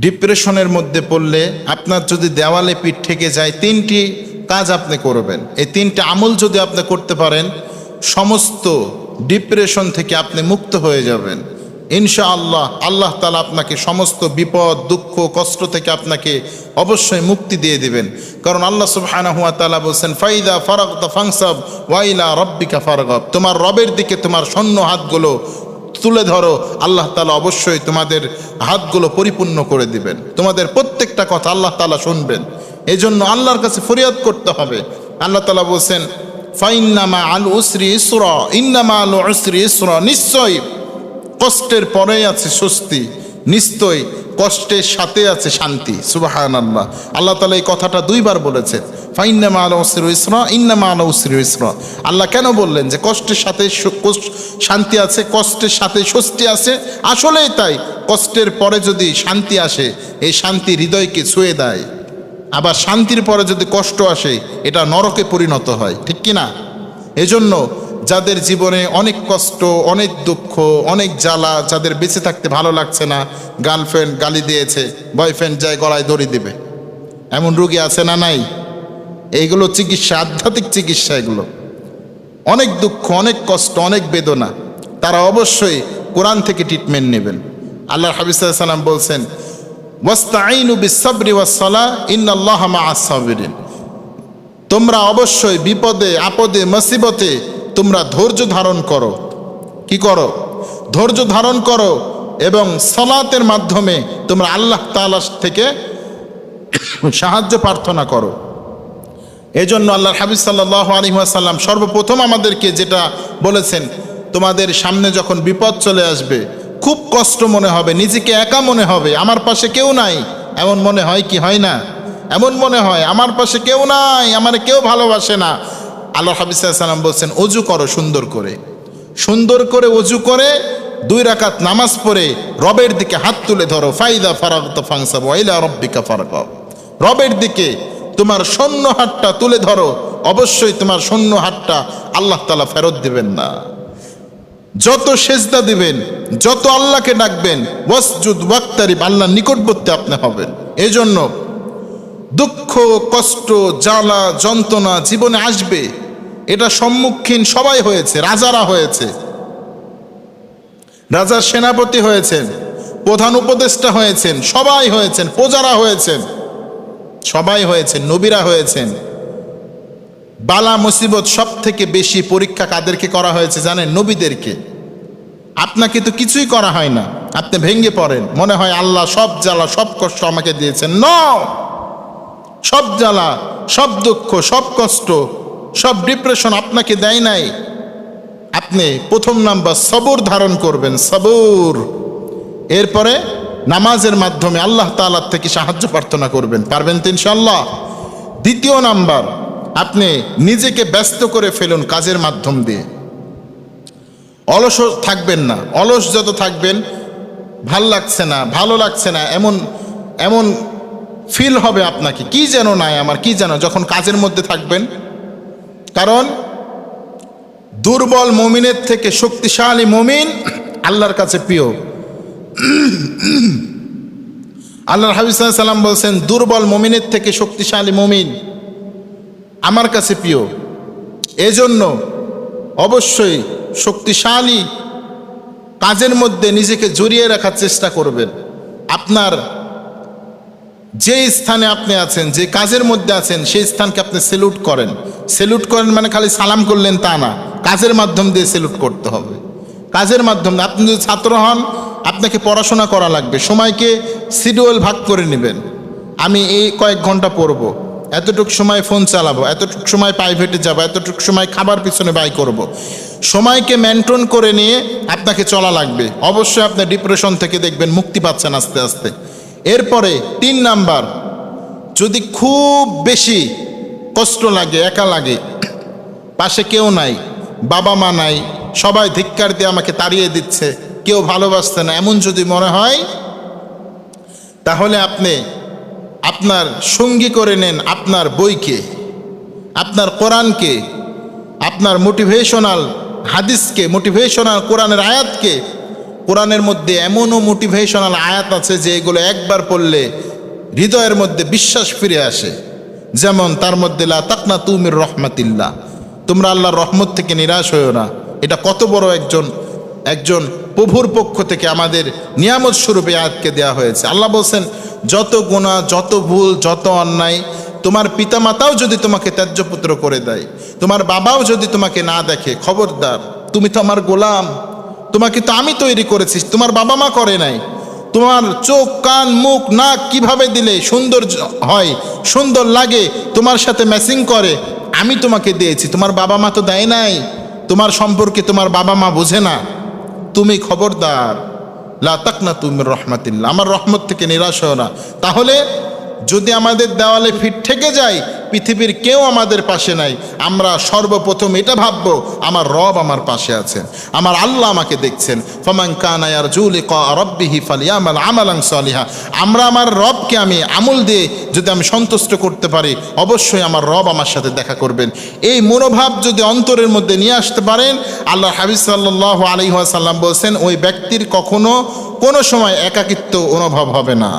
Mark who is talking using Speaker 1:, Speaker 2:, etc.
Speaker 1: ডিপ্রেশনের মধ্যে পড়লে আপনার যদি দেওয়ালে পিঠ থেকে যায়, তিনটি কাজ আপনি করবেন। এই তিনটি আমল যদি আপনি করতে পারেন, সমস্ত ডিপ্রেশন থেকে আপনি মুক্ত হয়ে যাবেন। ইনশা আল্লাহ আল্লাহ তালা আপনাকে সমস্ত বিপদ, দুঃখ, কষ্ট থেকে আপনাকে অবশ্যই মুক্তি দিয়ে দিবেন। কারণ আল্লাহ সুবহানা হুয়া তালা বলছেন, ফাইদা ফারাক ফাংসাব ওয়াইলা রব্বিকা ফারগব। তোমার রবের দিকে তোমার সৈন্য হাতগুলো তুলে ধরো, আল্লাহ তালা অবশ্যই তোমাদের হাতগুলো পরিপূর্ণ করে দিবেন। তোমাদের প্রত্যেকটা কথা আল্লাহ তালা শুনবেন। এই জন্য আল্লাহর কাছে ফরিয়াদ করতে হবে। আল্লাহ তালা বলছেন, ফাইন্নামা আল উসরি ইসর, ইন্নামা আল উসরি ইসর। নিশ্চয়ই কষ্টের পরেই আছে স্বস্তি। নিশ্চয় কষ্টের সাথে আছে শান্তি সুবাহান আল্লাহ আল্লাহ তালা এই কথাটা দুইবার বলেছেন ফাইন্নামা আল উসরি ইসরা ইন্নামা আল উসরি ইসরা। আল্লাহ কেন বললেন যে কষ্টের সাথে শান্তি আছে, কষ্টের সাথে স্বস্তি আছে? আসলেই তাই, কষ্টের পরে যদি শান্তি আসে, এই শান্তি হৃদয়কে ছুঁয়ে দেয়। আবার শান্তির পরে যদি কষ্ট আসে, এটা নরকে পরিণত হয়, ঠিক কি না এজন্য যাদের জীবনে অনেক কষ্ট, অনেক দুঃখ, অনেক জ্বালা, যাদের বেঁচে থাকতে ভালো লাগছে না, গার্লফ্রেন্ড গালি দিয়েছে, বয়ফ্রেন্ড যায় গলায় দড়ি দেবে। এমন রুগী আছে না নাই? এইগুলো চিকিৎসা, আধ্যাত্মিক চিকিৎসা এগুলো। অনেক দুঃখ, অনেক কষ্ট, অনেক বেদনা, তারা অবশ্যই কোরআন থেকে ট্রিটমেন্ট নেবেন। আল্লাহ হাবিজ সাল্লাম বলছেন মা তোমরা অবশ্যই বিপদে, আপদে, মুসিবতে তোমরা ধৈর্য ধারণ করো। কি করো? ধৈর্য ধারণ করো এবং সলাতের মাধ্যমে তোমরা আল্লাহ তাআলা থেকে সাহায্য প্রার্থনা করো। এই জন্য আল্লাহ হাবিজ সাল্লাহ আলহিহাসাল্লাম সর্বপ্রথম আমাদেরকে যেটা বলেছেন, তোমাদের সামনে যখন বিপদ চলে আসবে, খুব কষ্ট মনে হবে, নিজেকে একা মনে হবে, আমার পাশে কেউ নাই, এমন মনে হয় কি হয় না? এমন মনে হয়, আমার পাশে কেউ নাই, আমার কেউ ভালোবাসে না। আল্লাহ হাবিজ সাল্লাম বলছেন অজু করো সুন্দর করে। সুন্দর করে অজু করে, দুই রাকাত নামাজ পড়ে, রবের দিকে হাত তুলে ধরো, ফাইদা ফারাক ফাংসাব ওয়াইলা রব্বিকা ফারাক। রবের দিকে তোমার সৈন্য হাতটা তুলে ধরো, অবশ্যই তোমার সৈন্য হাতটা আল্লাহ তালা ফেরত দিবেন না। যত সেজদা দিবেন, যত আল্লাহকে ডাকবেন, ওয়াসজুদ ওয়াক্তারিব আল্লাহ নিকটবর্তী আপনি হবেন। এজন্য দুঃখ, কষ্ট, জ্বালা, যন্ত্রণা জীবনে আসবে। এটা সম্মুখীন সবাই হয়েছে, রাজারা হয়েছে। রাজার সেনাপতি হয়েছেন, প্রধান উপদেষ্টা হয়েছেন, সবাই হয়েছেন, প্রজারা হয়েছেন, সবাই হয়েছেন, নবীরা হয়েছেন। বালা মুসিবত সব থেকে বেশি পরীক্ষা কাদেরকে করা হয়েছে জানেন? নবীদেরকে। আপনাকে তো কিছুই করা হয় না। আপনি ভেঙে পড়েন। মনে হয় আল্লাহ সব জ্বালা, সব কষ্ট আমাকে দিয়েছেন। ন সব জ্বালা, সব দুঃখ, সব কষ্ট সব ডিপ্রেশন আপনাকে দেয় নাই। আপনি প্রথম নাম্বার সবর ধারণ করবেন, সবর। এরপরে নামাজের মাধ্যমে আল্লাহ তালার থেকে সাহায্য প্রার্থনা করবেন। পারবেন তো ইনশাল্লাহ দ্বিতীয় নাম্বার, আপনি নিজেকে ব্যস্ত করে ফেলুন কাজের মাধ্যম দিয়ে। অলস থাকবেন না। অলস যত থাকবেন, ভালো লাগছে না, ভালো লাগছে না, এমন এমন ফিল হবে আপনাকে। কি যেন নাই আমার, কি যেন, যখন কাজের মধ্যে থাকবেন কারণ দুর্বল মমিনের থেকে শক্তিশালী মমিন আল্লাহর কাছে প্রিয়। আল্লাহর হাবিজ সাল্লাম বলছেন, দুর্বল মমিনের থেকে শক্তিশালী মমিন আমার কাছে প্রিয়। এজন্য অবশ্যই শক্তিশালী কাজের মধ্যে নিজেকে জড়িয়ে রাখার চেষ্টা করবেন। আপনার যে স্থানে আপনি আছেন, যে কাজের মধ্যে আছেন, সেই স্থানকে আপনি সেলুট করেন। সেলুট করেন মানে খালি সালাম করলেন তা না। কাজের মাধ্যম দিয়ে সেলুট করতে হবে। কাজের মাধ্যমে আপনি যদি ছাত্র হন, আপনাকে পড়াশোনা করা লাগবে। সময়কে শিডিউল ভাগ করে নেবেন। আমি এই কয়েক ঘণ্টা পড়ব। এতটুক সময় ফোন চালাবো। এতটুক সময় প্রাইভেটে যাব। এতটুক সময় খাবার পিছনে ব্যয় করব। সময়কে মেনটেন করে নিয়ে আপনাকে চলা লাগবে। অবশ্যই আপনি ডিপ্রেশন থেকে দেখবেন, মুক্তি পাচ্ছেন আস্তে আস্তে। এরপরে তিন নাম্বার, যদি খুব বেশি কষ্ট লাগে, একা লাগে, পাশে কেউ নাই, বাবা মা নাই, সবাই ধিক্কার দিয়ে আমাকে তাড়িয়ে দিচ্ছে, কেউ ভালোবাসছে না, এমন যদি মনে হয়, তাহলে আপনি আপনার সঙ্গী করে নেন আপনার বইকে, আপনার কোরআনকে, আপনার মোটিভেশনাল হাদিসকে মোটিভেশনাল কোরআনের আয়াতকে কোরআনের মধ্যে এমনও মোটিভেশনাল আয়াত আছে যে এগুলো একবার পড়লে হৃদয়ের মধ্যে বিশ্বাস ফিরে আসে। যেমন তার মধ্যে, লা তাকনা তুমির রহমাতিল্লাহ। তোমরা আল্লাহর রহমত থেকে নিরাশ হয়েও না। এটা কত বড় একজন একজন প্রভুর পক্ষ থেকে আমাদের নিয়ামত স্বরূপে আয়াতকে দেওয়া হয়েছে। আল্লাহ বলছেন, যত গুণা যত ভুল, যত অন্যায়, তোমার পিতামাতাও যদি তোমাকে ত্যায্যপুত্র করে দেয়, তোমার বাবাও যদি তোমাকে না দেখে, খবরদার, তুমি তো আমার গোলাম। তোমাকে তো আমি তৈরি করেছি, তোমার বাবা মা করে নাই। তোমার চোখ, কান, মুখ, নাক কীভাবে দিলে সুন্দর হয়, সুন্দর লাগে, তোমার সাথে ম্যাচিং করে, আমি তোমাকে দিয়েছি। তোমার বাবা মা তো দেয় নাই, তোমার সম্পর্কে তোমার বাবা মা বোঝে না। তুমি খবরদার। লাতাক না তুমি রহমাতিল্লা আমার রহমত থেকে নিরাশ হও না। তাহলে যদি আমাদের দেওয়ালে ফিট থেকে যায় পৃথিবীর কেউ আমাদের পাশে নাই। আমরা সর্বপ্রথম এটা ভাববো, আমার রব আমার পাশে আছেন। আমার আল্লাহ আমাকে দেখছেন। ফমান কানায়ার জুলি রব্বিহি ফালিয়ামাল আমালাং সালিহা। আমরা আমার রবকে আমি আমল দিয়ে যদি আমি সন্তুষ্ট করতে পারি, অবশ্যই আমার রব আমার সাথে দেখা করবেন। এই মনোভাব যদি অন্তরের মধ্যে নিয়ে আসতে পারেন আল্লাহ হাবিজ সাল্লাহ আলহিহাসাল্লাম বলছেন, ওই ব্যক্তির কখনো কোনো সময় একাকিত্ব অনুভব হবে না।